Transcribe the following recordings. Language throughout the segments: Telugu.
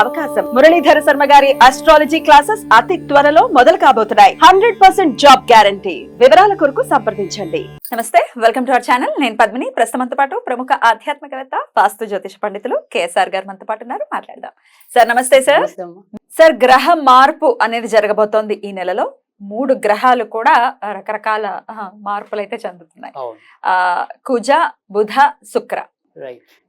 అవకాశం. మురళీధర శర్మ గారి అస్ట్రాలజీ క్లాసెస్ అతి త్వరలో మొదలు కాబోతున్నాయి. హండ్రెడ్ పర్సెంట్ జాబ్ గ్యారంటీ వివరాల కొరకు సంప్రదించండి. నమస్తే వెల్కమ్ టు అవర్ ఛానల్ నేను పద్మిని. ప్రస్తుతంతో పాటు ప్రముఖ ఆధ్యాత్మికవేత్త వాస్తు జ్యోతిష పండితులు కేఎస్ఆర్ గారు మనతో పాటు ఉన్నారు. మాట్లాడదాం. సార్ నమస్తే సార్. సార్ గ్రహ మార్పు అనేది జరగబోతోంది ఈ నెలలో. మూడు గ్రహాలు కూడా రకరకాల మార్పులు అయితే చెందుతున్నాయి. అవును. ఆ కుజ బుధ శుక్ర.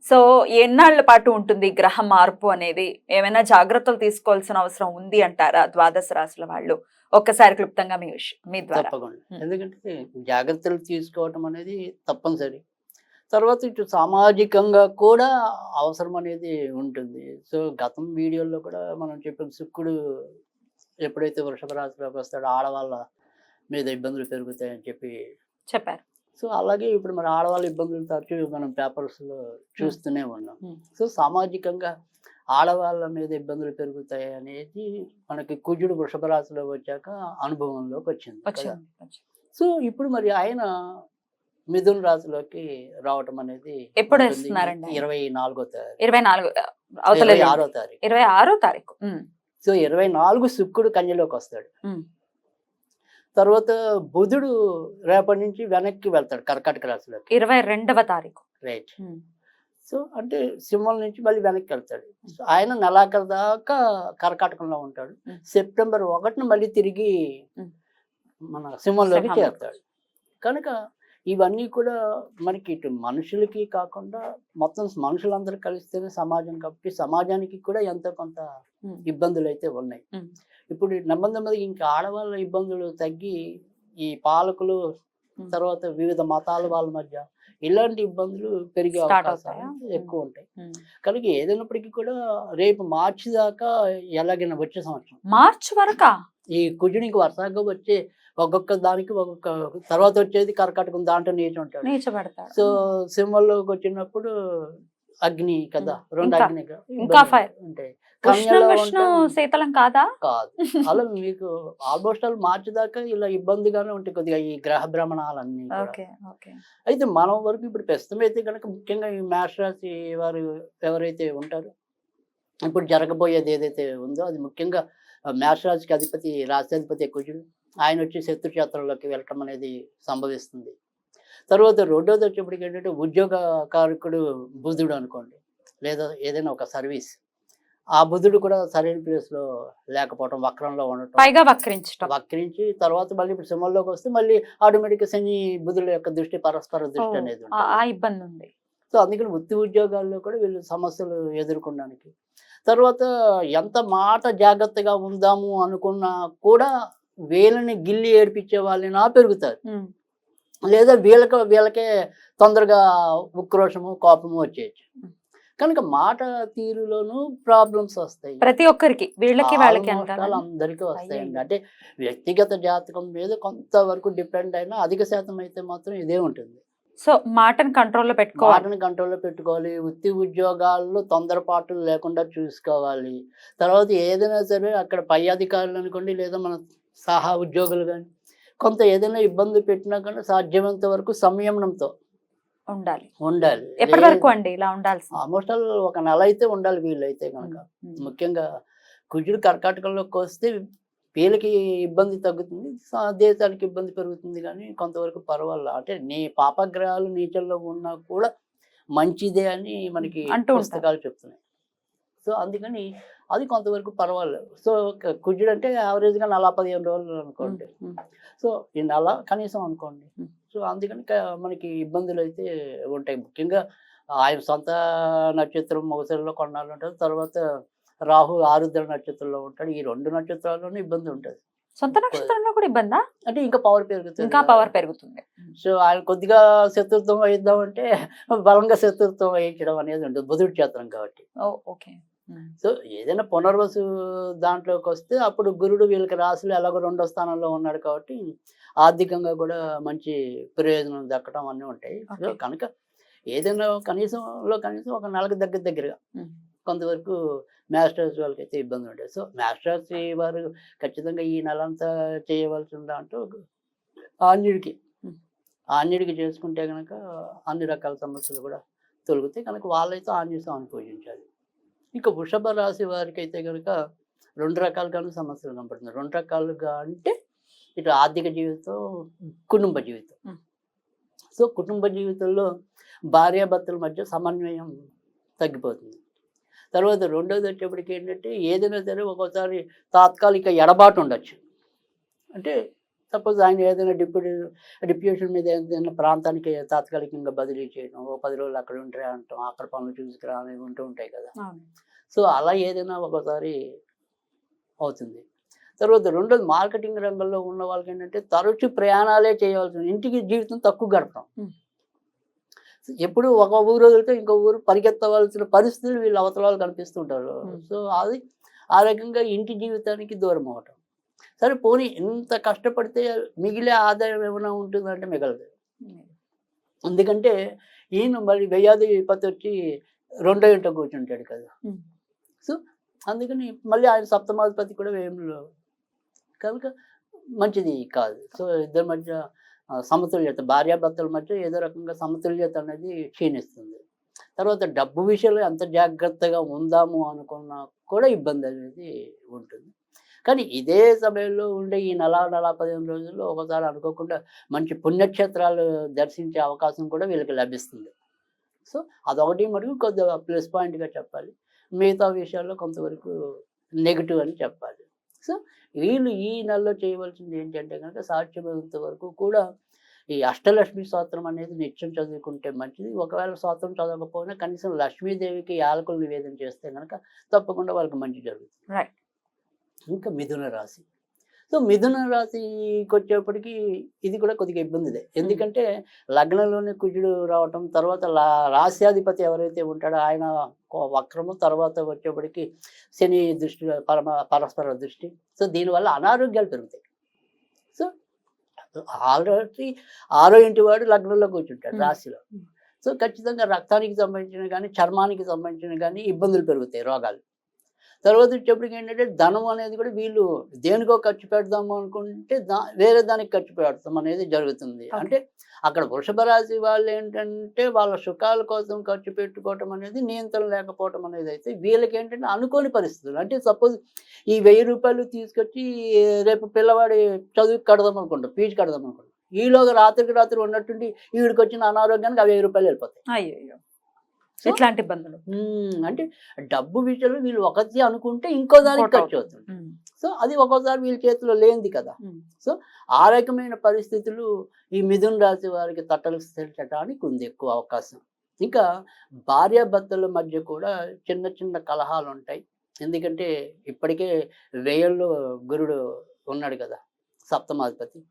సో ఎన్నాళ్ళ పాటు ఉంటుంది గ్రహ మార్పు అనేది? ఏమైనా జాగ్రత్తలు తీసుకోవాల్సిన అవసరం ఉంది అంటారా ద్వాదశ రాశుల వాళ్ళు? ఒక్కసారి క్లుప్తంగా మీ మీ ద్వారా. తప్పకుండా. ఎందుకంటే జాగ్రత్తలు తీసుకోవటం అనేది తప్పనిసరి. తర్వాత ఇటు సామాజికంగా కూడా అవసరం అనేది ఉంటుంది. సో గతం వీడియోలో కూడా మనం చెప్పిన శుక్రుడు ఎప్పుడైతే వృషభ రాశిలోకి వస్తాడో ఆడవాళ్ళ మీద ఇబ్బందులు పెరుగుతాయని చెప్పి చెప్పారు. సో అలాగే ఇప్పుడు మన ఆడవాళ్ళ ఇబ్బందులు తరచూ మనం పేపర్స్లో చూస్తూనే ఉన్నాం. సో సామాజికంగా ఆడవాళ్ళ మీద ఇబ్బందులు పెరుగుతాయి అనేది మనకి కుజుడు వృషభ రాశిలో వచ్చాక అనుభవంలోకి వచ్చింది. సో ఇప్పుడు మరి ఆయన మిథున్ రాశిలోకి రావటం అనేది ఎప్పుడు? ఇరవై నాలుగో తారీఖు. ఇరవై నాలుగు ఇరవై అవతల ఆరో తారీఖు. ఇరవై ఆరో తారీఖు. సో ఇరవై నాలుగు శుక్రుడు కన్యలోకి వస్తాడు. తర్వాత బుధుడు రేపటి నుంచి వెనక్కి వెళ్తాడు కర్కాటక రాశిలోకి. ఇరవై రెండవ తారీఖు. రైట్ సో అంటే సింహం నుంచి మళ్ళీ వెనక్కి వెళ్తాడు. ఆయన నెలాఖరు దాకా కర్కాటకంలో ఉంటాడు. ఉం. సెప్టెంబర్ ఒకటిన మళ్ళీ తిరిగి ఉం. మన సింహంలోకి. చేరుతాడు. కనుక ఇవన్నీ కూడా మనకి ఇటు మనుషులకి కాకుండా మొత్తం మనుషులందరూ కలిస్తేనే సమాజం కాబట్టి సమాజానికి కూడా ఎంతో కొంత ఇబ్బందులు అయితే ఉన్నాయి. ఇప్పుడు నెమ్మది ఇంకా ఆడవాళ్ళ ఇబ్బందులు తగ్గి ఈ పాలకులు. తర్వాత వివిధ మతాల వాళ్ళ మధ్య ఇలాంటి ఇబ్బందులు పెరిగే అవకాశాలు? ఎక్కువ ఉంటాయి. కనుక ఏదైనప్పటికీ కూడా రేపు మార్చి దాకా ఎలాగైనా వచ్చే సంవత్సరం. మార్చ్ వరకా? ఈ కుజునికి వరుసగా వచ్చే ఒక్కొక్క దానికి ఒక్కొక్క తర్వాత వచ్చేది కర్కాటకం దాంట్లో నీచి ఉంటాడు. సో సింహంలోకి వచ్చినప్పుడు అగ్ని కదా. రెండు అగ్ని ఇంకా fire. ఉంటాయి కృష్ణ శీతలం కాదా? కాదు. అలా మీకు ఆల్మోస్ట్ ఆల్ మార్చి దాకా ఇలా ఇబ్బందిగానే ఉంటాయి కొద్దిగా ఈ గ్రహ భ్రమణాలన్నీ అయితే మనం వరకు ఇప్పుడు ప్రస్తుతం అయితే కనుక ముఖ్యంగా ఈ మేష రాశి వారు ఎవరైతే ఉంటారో ఇప్పుడు జరగబోయేది ఏదైతే ఉందో అది ముఖ్యంగా ఆ, మేష రాశికి అధిపతి రాష్ట్రాధిపతి కుజుడు ఆయన వచ్చి శత్రు క్షేత్రంలోకి వెళ్ళటం అనేది సంభవిస్తుంది. తర్వాత రెండోది వచ్చేప్పటికి ఏంటంటే ఉద్యోగ కారకుడు బుధుడు అనుకోండి. లేదా ఏదైనా ఒక సర్వీస్. ఆ బుధుడు కూడా సరైన ప్లేస్లో లేకపోవటం వక్రంలో ఉండటం. పైగా వక్రించటం. వక్రించి తర్వాత మళ్ళీ ఇప్పుడు సింహంలోకి వస్తే మళ్ళీ ఆటోమేటిక్ శని బుధుల యొక్క దృష్టి పరస్పర దృష్టి అనేది ఆ ఇబ్బంది ఉంది. సో అందుకని వృత్తి ఉద్యోగాల్లో కూడా వీళ్ళు సమస్యలు ఎదుర్కొనడానికి. తర్వాత ఎంత మాట జాగ్రత్తగా ఉందాము అనుకున్నా కూడా వీళ్ళని గిల్లి ఏడిపించే వాళ్ళని పెరుగుతారు. లేదా వీళ్ళకి వీళ్ళకే తొందరగా ఉక్రోషము కోపము వచ్చేయచ్చు. కనుక మాట తీరులోనూ ప్రాబ్లమ్స్ వస్తాయి. ప్రతి ఒక్కరికి వీళ్ళకి వాళ్ళకి అందరికీ వస్తాయండి. అంటే వ్యక్తిగత జాతకం మీద కొంతవరకు డిపెండ్ అయినా అధిక శాతం అయితే మాత్రం ఇదే ఉంటుంది. సో మాటను కంట్రోల్లో పెట్టుకోవాలి. వాటిని కంట్రోల్లో పెట్టుకోవాలి. వృత్తి ఉద్యోగాల్లో తొందరపాట్లు లేకుండా చూసుకోవాలి. తర్వాత ఏదైనా సరే అక్కడ పై అధికారులు అనుకోండి లేదా మన సహా ఉద్యోగులు కానీ కొంత ఏదైనా ఇబ్బంది పెట్టినా కానీ సాధ్యమైనంత వరకు సంయమనంతో ఉండాలి. ఉండాలి. ఎప్పటి వరకు అండి ఇలా ఉండాల్సి? ఆల్మోస్ట్ ఆల్ ఒక నెల అయితే ఉండాలి వీళ్ళైతే కనుక ముఖ్యంగా కుజుడు కర్కాటకంలోకి వస్తే వీళ్ళకి ఇబ్బంది తగ్గుతుంది దేశానికి ఇబ్బంది పెరుగుతుంది కానీ కొంతవరకు పర్వాలేదు. అంటే నీ పాపగ్రహాలు నీచల్లో ఉన్నా కూడా మంచిదే అని మనకి. పుస్తకాలు చెప్తున్నాయి. సో అందుకని అది కొంతవరకు పర్వాలేదు. సో కుజుడు అంటే యావరేజ్గా నలభై పదిహేను రోజులు అనుకోండి. సో ఈ నెల కనీసం అనుకోండి. సో అందుకని మనకి ఇబ్బందులు అయితే ఉంటాయి. ముఖ్యంగా ఆయన సొంత నక్షత్రం మొగసరిలో కొన్నాళ్ళు ఉంటుంది తర్వాత రాహు ఆరుద్ర నక్షత్రంలో ఉంటాడు. ఈ రెండు నక్షత్రాల్లోనూ ఇబ్బంది ఉంటుంది. సొంత నక్షత్రంలో కూడా ఇబ్బందా? అంటే ఇంకా పవర్ పెరుగుతుంది. ఇంకా. పవర్ పెరుగుతుంది. సో ఆయన కొద్దిగా శత్రుత్వం వహిద్దాం అంటే బలంగా శత్రుత్వం వహించడం అనేది ఉంటుంది బుధుడి క్షేత్రం కాబట్టి. ఓకే. సో ఏదైనా పునర్వసు దాంట్లోకి వస్తే అప్పుడు గురుడు వీళ్ళకి రాశులు ఎలాగో రెండో స్థానంలో ఉన్నాడు కాబట్టి ఆర్థికంగా కూడా మంచి ప్రయోజనం దక్కడం అన్నీ ఉంటాయి. కనుక ఏదైనా కనీసంలో కనీసం ఒక నెలకు దగ్గర దగ్గరగా. కొంతవరకు మాస్టర్స్ వాళ్ళకి అయితే ఇబ్బంది ఉంటాయి సో మాస్టర్స్ వారు ఖచ్చితంగా ఈ నెలంతా చేయవలసిన దాంట్లో ఆంజుడికి Mm. ఆంజుడికి చేసుకుంటే కనుక అన్ని రకాల సమస్యలు కూడా తొలుగుతాయి కనుక వాళ్ళైతే ఆంజనేయ స్వామిని పూజించాలి ఇంకా వృషభ రాశి వారికి అయితే కనుక రెండు రకాలుగాను సమస్యలు కనపడుతుంది రెండు రకాలుగా అంటే ఇటు ఆర్థిక జీవితం కుటుంబ జీవితం. సో కుటుంబ జీవితంలో భార్యాభర్తల మధ్య సమన్వయం తగ్గిపోతుంది. తర్వాత రెండోది వచ్చేప్పటికి ఏంటంటే ఏదైనా సరే ఒక్కోసారి తాత్కాలిక ఎడబాటు ఉండొచ్చు. అంటే సపోజ్ ఆయన ఏదైనా డిప్యూటీ డిప్యూషన్ మీద ఏదైనా ప్రాంతానికి తాత్కాలికంగా బదిలీ చేయడం ఓ పది రోజులు అక్కడ ఉంటే అంటాం అక్కడ పనులు చూసుకురా అనేవి ఉంటూ ఉంటాయి కదా. సో అలా ఏదైనా ఒకసారి అవుతుంది. తర్వాత రెండోది మార్కెటింగ్ రంగంలో ఉన్న వాళ్ళకి ఏంటంటే తరచు ప్రయాణాలే చేయవలసి ఇంటికి జీవితం తక్కువ గడపడం. ఎప్పుడు ఒక ఊరు వదిలితే ఇంకో ఊరు పరిగెత్తవలసిన పరిస్థితులు వీళ్ళు అవతల వాళ్ళు కనిపిస్తుంటారు. సో అది ఆ రకంగా ఇంటి జీవితానికి దూరం అవటం సరే పోనీ ఇంత కష్టపడితే మిగిలే ఆదాయం ఏమైనా ఉంటుందంటే మిగలదు. ఎందుకంటే ఈయన మరి వెయ్యాధిపతి వచ్చి రెండో ఇంట కూర్చుంటాడు కదా. సో అందుకని మళ్ళీ ఆయన సప్తమాధిపతి కూడా వేయంలో కనుక మంచిది కాదు. సో ఇద్దరి మధ్య సమతుల్యత భార్యాభర్తల మధ్య ఏదో రకంగా సమతుల్యత అనేది క్షీణిస్తుంది. తర్వాత డబ్బు విషయంలో ఎంత జాగ్రత్తగా ఉందాము అనుకున్నా కూడా ఇబ్బంది అనేది ఉంటుంది. కానీ ఇదే సమయంలో ఉండే ఈ నెల నెల పదిహేను రోజుల్లో ఒకసారి అనుకోకుండా మంచి పుణ్యక్షేత్రాలు దర్శించే అవకాశం కూడా వీళ్ళకి లభిస్తుంది. సో అదొకటి మరియు కొద్దిగా ప్లస్ పాయింట్గా చెప్పాలి. మిగతా విషయాల్లో కొంతవరకు నెగిటివ్ అని చెప్పాలి. సో వీళ్ళు ఈ నెలలో చేయవలసింది ఏంటంటే కనుక సాధ్యమైనంత వరకు కూడా ఈ అష్టలక్ష్మి స్తోత్రం అనేది నిత్యం చదువుకుంటే మంచిది. ఒకవేళ స్తోత్రం చదవకపోయినా కనీసం లక్ష్మీదేవికి యాలకులు నివేదన చేస్తే కనుక తప్పకుండా వాళ్ళకి మంచి జరుగుతుంది. రైట్ ఇంకా మిథున రాశి. సో మిథున రాశికి వచ్చేప్పటికి ఇది కూడా కొద్దిగా ఇబ్బందిదే. ఎందుకంటే లగ్నంలోనే కుజుడు రావటం తర్వాత రాశ్యాధిపతి ఎవరైతే ఉంటాడో ఆయన వక్రము తర్వాత వచ్చేప్పటికి శని దృష్టి పరమ పరస్పర దృష్టి. సో దీనివల్ల అనారోగ్యాలు పెరుగుతాయి. సో ఆల్రెడీ ఆరో ఇంటి వాడు లగ్నంలో కూర్చుంటాడు. రాశిలో. సో ఖచ్చితంగా రక్తానికి సంబంధించిన కానీ చర్మానికి సంబంధించిన కానీ ఇబ్బందులు పెరుగుతాయి రోగాలు. తర్వాత వచ్చేప్పటికి ఏంటంటే ధనం అనేది కూడా వీళ్ళు దేనికో ఖర్చు పెడదాము అనుకుంటే దా వేరే దానికి ఖర్చు పెడతాం అనేది జరుగుతుంది. అంటే అక్కడ వృషభ రాశి వాళ్ళు ఏంటంటే వాళ్ళ సుఖాల కోసం ఖర్చు పెట్టుకోవటం అనేది నియంత్రణ లేకపోవటం అనేది అయితే వీళ్ళకి ఏంటంటే అనుకోని పరిస్థితులు. అంటే సపోజ్ ఈ వెయ్యి రూపాయలు తీసుకొచ్చి రేపు పిల్లవాడి చదువుకి కడదాం అనుకుంటాం ఫీజు కడదాం అనుకుంటాం. ఈలోగా రాత్రికి రాత్రి ఉన్నట్టుండి ఈవిడికి వచ్చిన అనారోగ్యానికి ఆ వెయ్యి రూపాయలు వెళ్ళిపోతాయి. అయ్యో ఇట్లాంటి ఇబ్బందులు. అంటే డబ్బు విషయంలో వీళ్ళు ఒకటి అనుకుంటే ఇంకో దానికి ఖర్చు అవుతుంది. సో అది ఒక్కోసారి వీళ్ళ చేతిలో లేనిది కదా. ఉమ్. ఆ రకమైన పరిస్థితులు ఈ మిథున రాశి వారికి తట్టడానికి ఉంది ఎక్కువ అవకాశం. ఇంకా భార్యాభర్తల మధ్య కూడా చిన్న చిన్న కలహాలు ఉంటాయి. ఎందుకంటే ఇప్పటికే వ్యయంలో గురుడు ఉన్నాడు కదా సప్తమాధిపతి.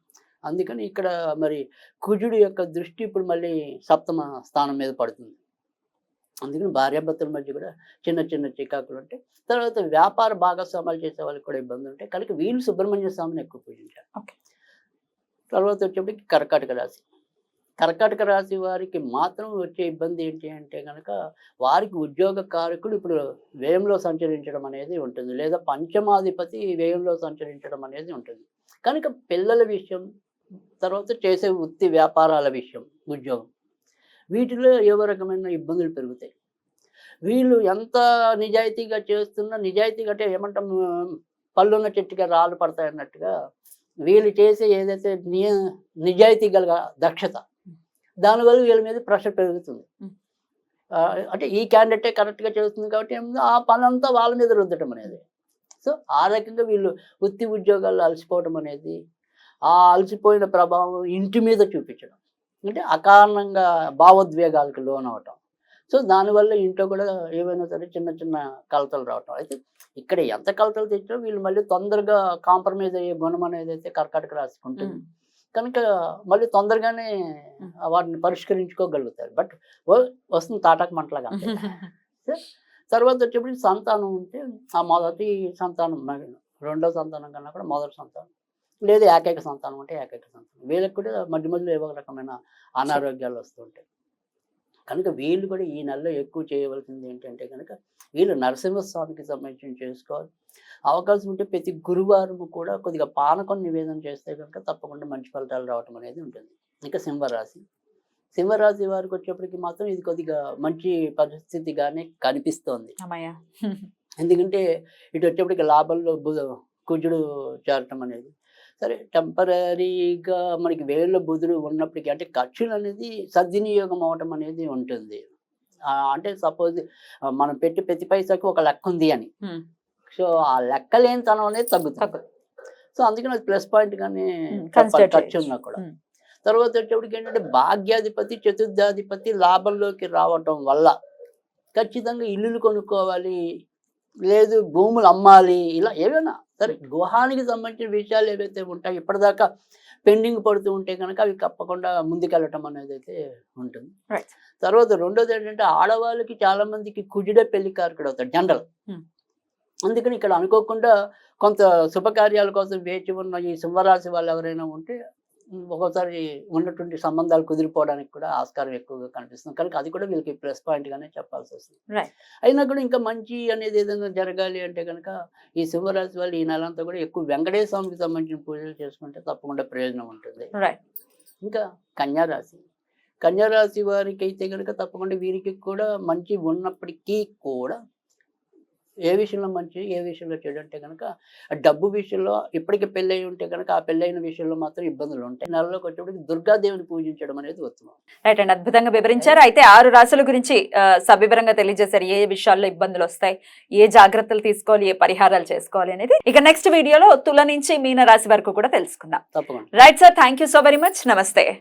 అందుకని ఇక్కడ మరి కుజుడు యొక్క దృష్టి ఇప్పుడు మళ్ళీ సప్తమ స్థానం మీద పడుతుంది. అందుకని భార్యాభర్తల మధ్య కూడా చిన్న చిన్న చికాకులు ఉంటాయి. తర్వాత వ్యాపార భాగస్వామ్యాలు చేసే వాళ్ళకి కూడా ఇబ్బంది ఉంటాయి. కనుక వీళ్ళు సుబ్రహ్మణ్య స్వామిని ఎక్కువ పూజించారు. తర్వాత వచ్చేప్పటికి కర్కాటక రాశి. కర్కాటక రాశి వారికి మాత్రం వచ్చే ఇబ్బంది ఏంటి అంటే కనుక వారికి ఉద్యోగ కారకుడు ఇప్పుడు వ్యయంలో సంచరించడం అనేది ఉంటుంది. లేదా పంచమాధిపతి వ్యయంలో సంచరించడం అనేది ఉంటుంది. కనుక పిల్లల విషయం తర్వాత చేసే వృత్తి వ్యాపారాల విషయం ఉద్యోగం. వీటిలో ఏవో రకమైన ఇబ్బందులు పెరుగుతాయి? వీళ్ళు ఎంత నిజాయితీగా చేస్తున్నా నిజాయితీగా అంటే ఏమంటాం పళ్ళున్న చెట్టుగా రాళ్ళు పడతాయి అన్నట్టుగా వీళ్ళు చేసే ఏదైతే నియ నిజాయితీ గల దక్షత దానివల్ల వీళ్ళ మీద ప్రెషర్ పెరుగుతుంది. అంటే ఈ క్యాండిడేటే కరెక్ట్గా చేస్తుంది కాబట్టి ఏముంది, ఆ పని అంతా వాళ్ళ మీద రుద్దటం అనేది. సో ఆ రకంగా వీళ్ళు వృత్తి ఉద్యోగాల్లో అలసిపోవడం అనేది ఆ అలసిపోయిన ప్రభావం ఇంటి మీద చూపించడం. అంటే అకారణంగా భావోద్వేగాలకు లోనవటం. సో దానివల్ల ఇంట్లో కూడా ఏవైనా సరే చిన్న చిన్న కలతలు రావటం. అయితే ఇక్కడ ఎంత కలతలు తెచ్చినా వీళ్ళు మళ్ళీ తొందరగా కాంప్రమైజ్ అయ్యే గుణం అనేది అయితే కర్కాటక రాశికి ఉంటుంది. కనుక మళ్ళీ తొందరగానే. వాటిని పరిష్కరించుకోగలుగుతారు. బట్ వస్తుంది తాటాకు మంటలాగా. తర్వాత వచ్చేప్పటికి సంతానం ఉంటే ఆ మొదటి సంతానం రెండో సంతానం కన్నా కూడా మొదటి సంతానం. లేదు ఏకైక సంతానం అంటే ఏకైక సంతానం. వీళ్ళకి కూడా మధ్య మధ్యలో ఏవో రకమైన అనారోగ్యాలు వస్తుంటాయి కనుక వీళ్ళు కూడా ఈ నెలలో ఎక్కువ చేయవలసింది ఏంటంటే కనుక వీళ్ళు నరసింహస్వామికి సంబంధించి చేసుకోవాలి. అవకాశం ఉంటే ప్రతి గురువారం కూడా కొద్దిగా పానకం నివేదన చేస్తే కనుక తప్పకుండా మంచి ఫలితాలు రావటం అనేది ఉంటుంది. ఇంకా సింహరాశి. సింహరాశి వారికి వచ్చేప్పటికి మాత్రం ఇది కొద్దిగా మంచి పరిస్థితిగానే కనిపిస్తోంది. ఎందుకంటే ఇటు వచ్చేప్పటికి లాభంలో కుజుడు చేరటం అనేది సరే టెంపరీగా మనకి వేళ్ళ బుధుడు ఉన్నప్పటికీ అంటే ఖర్చులు అనేది సద్వినియోగం అవటం అనేది ఉంటుంది అంటే సపోజ్ మనం పెట్టి ప్రతి పైసాకి ఒక లెక్క ఉంది అని. సో ఆ లెక్క లేనితనం అనేది తగ్గుతుంది. సో అందుకని అది ప్లస్ పాయింట్ consider ఖర్చు. ఉన్నా కూడా. తర్వాత వచ్చేప్పటికి ఏంటంటే భాగ్యాధిపతి చతుర్థాధిపతి లాభంలోకి రావటం వల్ల ఖచ్చితంగా ఇల్లులు కొనుక్కోవాలి లేదు భూములు అమ్మాలి ఇలా ఏవైనా సరే గృహానికి సంబంధించిన విషయాలు ఏవైతే ఉంటాయో ఇప్పటిదాకా పెండింగ్ పడుతూ ఉంటే కనుక అవి తప్పకుండా ముందుకెళ్ళటం అనేది అయితే ఉంటుంది. తర్వాత రెండోది ఏంటంటే ఆడవాళ్ళకి చాలా మందికి కుజిడే పెళ్ళి కారకుడు అవుతాడు జనరల్ Hmm. అందుకని ఇక్కడ అనుకోకుండా కొంత శుభకార్యాల కోసం వేచి ఉన్న ఈ సింహరాశి వాళ్ళు ఎవరైనా ఉంటే ఒక్కోసారి ఉన్నటువంటి సంబంధాలు కుదిరిపోవడానికి కూడా ఆస్కారం ఎక్కువగా కనిపిస్తుంది. కనుక అది కూడా వీళ్ళకి ప్లస్ పాయింట్ గానే చెప్పాల్సి వస్తుంది. అయినా కూడా ఇంకా మంచి అనేది ఏదైనా జరగాలి అంటే కనుక ఈ సింహరాశి వాళ్ళు ఈ నెలంతా కూడా ఎక్కువ వెంకటేశ్వర స్వామికి సంబంధించిన పూజలు చేసుకుంటే తప్పకుండా ప్రయోజనం ఉంటుంది. ఇంకా కన్యారాశి. కన్యారాశి వారికి అయితే కనుక తప్పకుండా వీరికి కూడా మంచి ఉన్నప్పటికీ కూడా ఏ విషయంలో మంచి ఏ విషయంలో చెడు అంటే కనుక డబ్బు విషయంలో ఇప్పటికి పెళ్ళయి ఉంటే కనుక ఆ పెళ్ళైన విషయంలో మాత్రం ఇబ్బందులు ఉంటాయి. నెలలోకి వచ్చేప్పటికి దుర్గాదేవిని పూజించడం అనేది ఉత్తమం. రైట్ అండి అద్భుతంగా వివరించారు. అయితే ఆరు రాశుల గురించి సవివరంగా తెలియజేశారు. ఏ విషయాల్లో ఇబ్బందులు వస్తాయి ఏ జాగ్రత్తలు తీసుకోవాలి ఏ పరిహారాలు చేసుకోవాలి అనేది ఇక నెక్స్ట్ వీడియోలో తుల నుంచి మీన రాశి వరకు కూడా తెలుసుకుందాం. తప్పకుండా. Right sir thank you so very much నమస్తే.